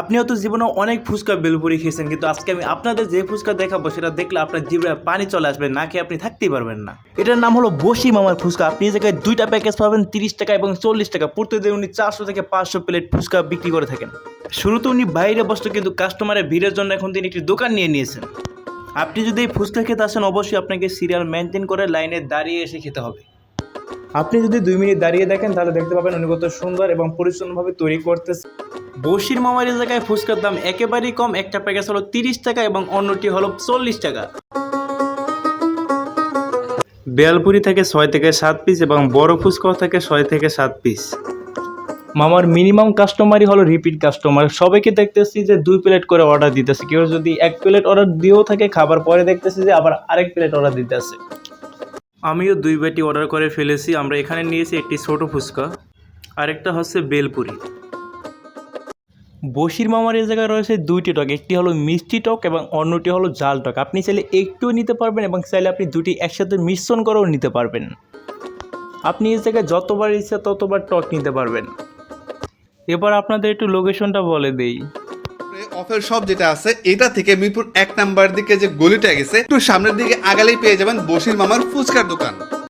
আপনি হয়তো জীবনে অনেক ফুচকা বেলপুরি খেয়েছেন, কিন্তু আজকে আমি আপনাদের যে ফুচকা দেখাবো সেটা দেখলে আপনার জীবনে পানি চলে আসবে, না খেয়ে আপনি থাকতেই পারবেন না। এটার নাম হলো বসি মামার ফুচকা। আপনি জায়গায় দুইটা প্যাকেজ পাবেন, তিরিশ টাকা এবং চল্লিশ টাকা। প্রতিদিন উনি চারশো থেকে পাঁচশো প্লেট ফুচকা বিক্রি করে থাকেন। শুরুতে উনি বাইরে বসতো, কিন্তু কাস্টমারের ভিড়ের জন্য এখন তিনি একটি দোকান নিয়ে নিয়েছেন। আপনি যদি এই ফুচকা খেতে আসেন, অবশ্যই আপনাকে সিরিয়াল মেনটেন করে লাইনে দাঁড়িয়ে এসে খেতে হবে। আপনি যদি দুই মিনিট দাঁড়িয়ে দেখেন, তাহলে দেখতে পাবেন উনি কত সুন্দর এবং পরিচ্ছন্নভাবে তৈরি করতেছে। বসির মামার জায়গায় ফুচকার দাম একেবারেই কম। একটা প্যাকেজ হলো তিরিশ টাকা এবং অন্যটি হলো চল্লিশ টাকা। বেলপুরি থেকে ছয় থেকে সাত পিস এবং বড় ফুচকাও থেকে ছয় থেকে সাত পিস মামার মিনিমাম কাস্টমারই হলো রিপিট কাস্টমার সবাইকে দেখতেছি যে দুই প্লেট করে অর্ডার দিতেছে। কেউ যদি এক প্লেট অর্ডার দিয়েও থাকে খাবার পরে দেখতেছি যে আবার আরেক প্লেট অর্ডার দিতেছে। আমিও দুই বাটি অর্ডার করে ফেলেছি। আমরা এখানে নিয়েছি একটি ছোট ফুচকা। আরেকটা হচ্ছে বেলপুরি। বসির মামার এই জায়গায় রয়েছে দুইটি টক, একটি হলো মিষ্টি টক এবং অন্যটি হলো জাল টক। আপনি চাইলে একটুও নিতে পারবেন এবং চাইলে আপনি দুটি একসাথে মিশ্রণ করেও নিতে পারবেন। আপনি এই জায়গায় যতবার ইচ্ছা ততবার টক নিতে পারবেন। এবার আপনাদের একটু লোকেশনটা বলে দেই। অফের সব যেটা আছে, এটা থেকে মিরপুর এক নাম্বার দিকে যে গলিটা গেছে, একটু সামনের দিকে আগালেই পেয়ে যাবেন বসির মামার ফুচকার দোকান।